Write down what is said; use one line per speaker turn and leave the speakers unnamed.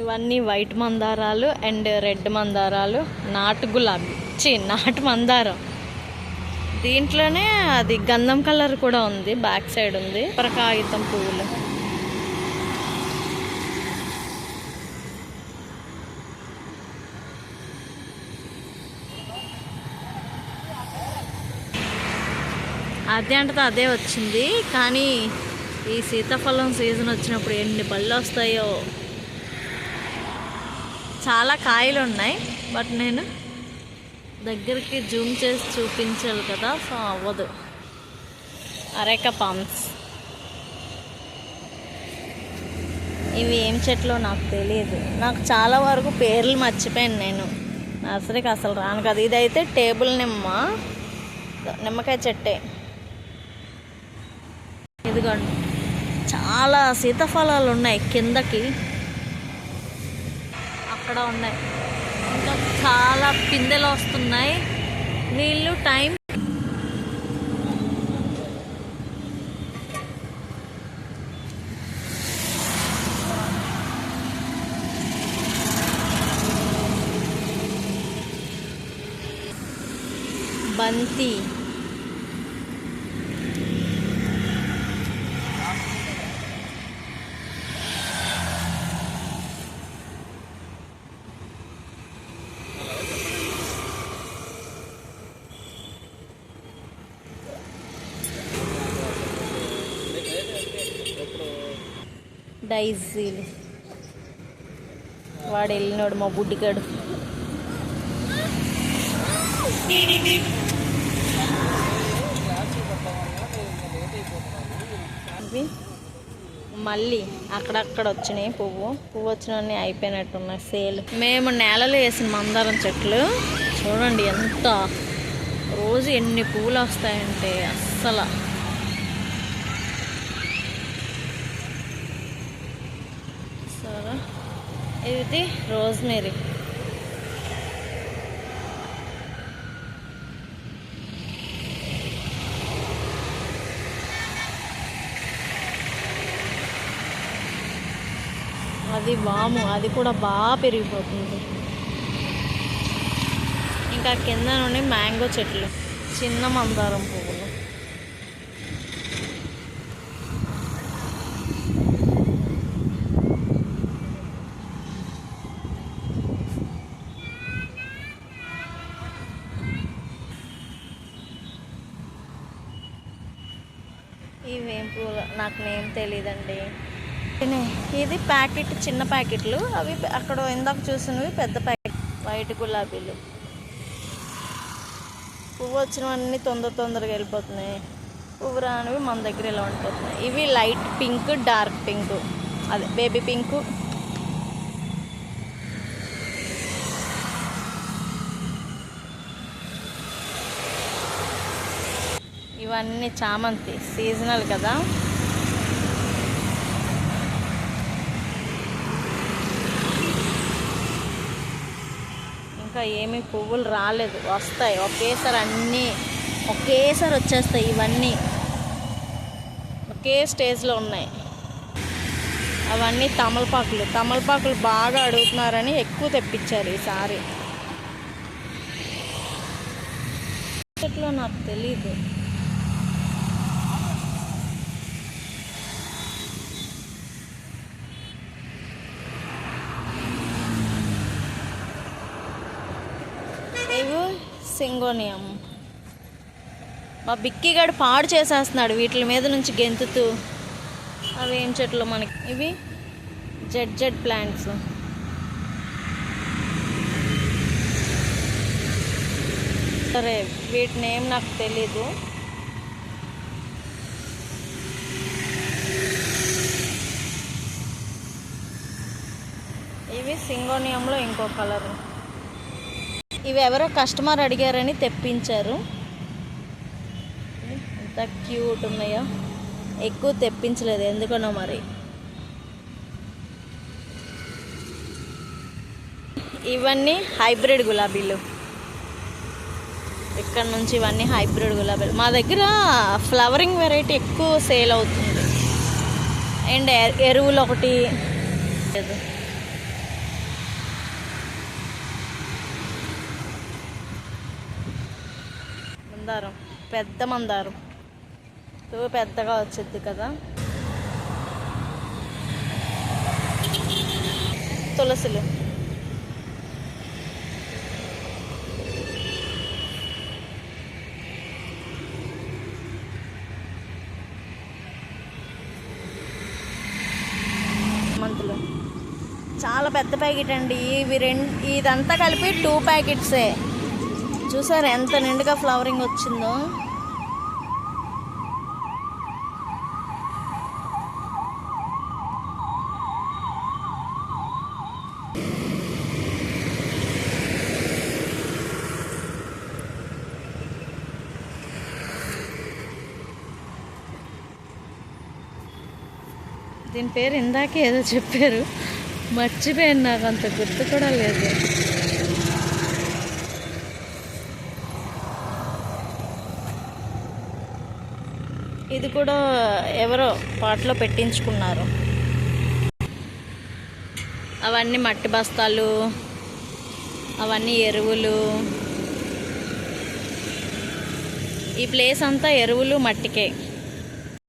ఇవన్నీ వైట్ మందారాలు and red మందారాలు నాటు గులాబీ. చి నాటు మందారం. దీంట్లోనే అది గంధం కలర్ కూడా ఉంది బ్యాక్ సైడ్ ఉంది. కాగితం పువ్వులు. అదే అంటే అదే వచ్చింది. కానీ ఈ సీతాఫలం సీజన్ వచ్చినప్పుడు ఎన్ని పళ్ళు వస్తాయో. చాలా కాయలు ఉన్నాయి బట్ నేను దగ్గరికి జూమ్ చేసి చూపించాలి కదా సో అవ్వదు. Areca palms. ఇవి ఏం చెట్లో నాకు తెలియదు నాకు చాలా వరకు పేర్లు మర్చిపోయాను నేను. నర్సరీకి అసలు రాను కదా. ఇదైతే టేబుల్ నిమ్మ నిమ్మకాయ చెట్టే. ఇదిగోండి. చాలా సీతాఫలాలు ఉన్నాయి కిందకి. అక్కడ ఉన్నాయి. ఇంకా చాలా పిందెలు వస్తున్నాయి. వీళ్ళు టైం బంతి. డైజీలు. వాడు వెళ్ళినాడు మా బుడ్డిగాడు. ఇవి మళ్ళీ అక్కడక్కడ వచ్చినాయి పువ్వు. పువ్వు వచ్చినవన్నీ అయిపోయినట్టున్నాయి. సేల్. మేము నేలలో వేసిన మందారం చెట్లు. చూడండి ఎంత. రోజు ఎన్ని పువ్వులు వస్తాయంటే అస్సలు సరే ఇది రోజ్మేరీ. అది వాము అది కూడా బాగా పెరిగిపోతుంది. ఇంకా కింద నుండి మ్యాంగో చెట్లు చిన్న మందారం పువ్వులు. షాంపూలు నాకు నేమ్ తెలియదండి ఇది ప్యాకెట్ చిన్న ప్యాకెట్లు. అవి అక్కడ ఇందాక చూసినవి పెద్ద ప్యాకెట్. వైట్ గులాబీలు. పువ్వు వచ్చినవన్నీ తొందర తొందరగా వెళ్ళిపోతున్నాయి. పువ్వు రానివి మన దగ్గర ఇలా ఉండిపోతున్నాయి. ఇవి లైట్ పింక్ డార్క్ పింక్. అదే బేబీ పింక్. ఇవన్నీ చామంతి. సీజనల్ కదా. ఇంకా ఏమీ పువ్వులు రాలేదు. వస్తాయి. ఒకేసారి అన్నీ ఒకేసారి వచ్చేస్తాయి ఇవన్నీ. ఒకే స్టేజ్లో ఉన్నాయి. అవన్నీ తమలపాకులు. తమలపాకులు బాగా అడుగుతున్నారని ఎక్కువ తెప్పించారు ఈసారి చెట్లో నాకు తెలీదు ఇవి సింగోనియం. మా బిక్కిగాడు పాడు చేసేస్తున్నాడు వీటి మీద నుంచి గెంతుతూ. అవి ఏం చెట్లు మనకి? ఇవి జడ్ జడ్ ప్లాంట్స్. సరే వీటి నేమ్ నాకు తెలీదు. ఇవి సింగోనియంలో ఇంకో కలరు. ఇవి ఎవరో కస్టమర్ అడిగారని తెప్పించారు. ఎంత క్యూట్ ఉన్నాయో. ఎక్కువ తెప్పించలేదు ఎందుకనో మరి. ఇవన్నీ హైబ్రిడ్ గులాబీలు. ఇక్కడ నుంచి ఇవన్నీ హైబ్రిడ్ గులాబీలు. మా దగ్గర ఫ్లవరింగ్ వెరైటీ ఎక్కువ సేల్ అవుతుంది. అండ్ ఎరువులు ఒకటి. మందారం. పెద్ద మందారం. పెద్దగా వచ్చింది కదా. తులసులు. మంతులు చాలా పెద్ద ప్యాకెట్ అండి. ఇవి రెండు ఇదంతా కలిపి టూ ప్యాకెట్సే చూసారు ఎంత నిండుగా ఫ్లవరింగ్ వచ్చిందో? దీని పేరు ఇందాకే ఏదో చెప్పారు. మర్చిపోయాను నాకు అంత గుర్తు కూడా లేదు. ఇది కూడా ఎవరో పాటలో పెట్టించుకున్నారు. అవన్నీ మట్టి బస్తాలు అవన్నీ ఎరువులు. ఈ ప్లేస్ అంతా ఎరువులు మట్టికే.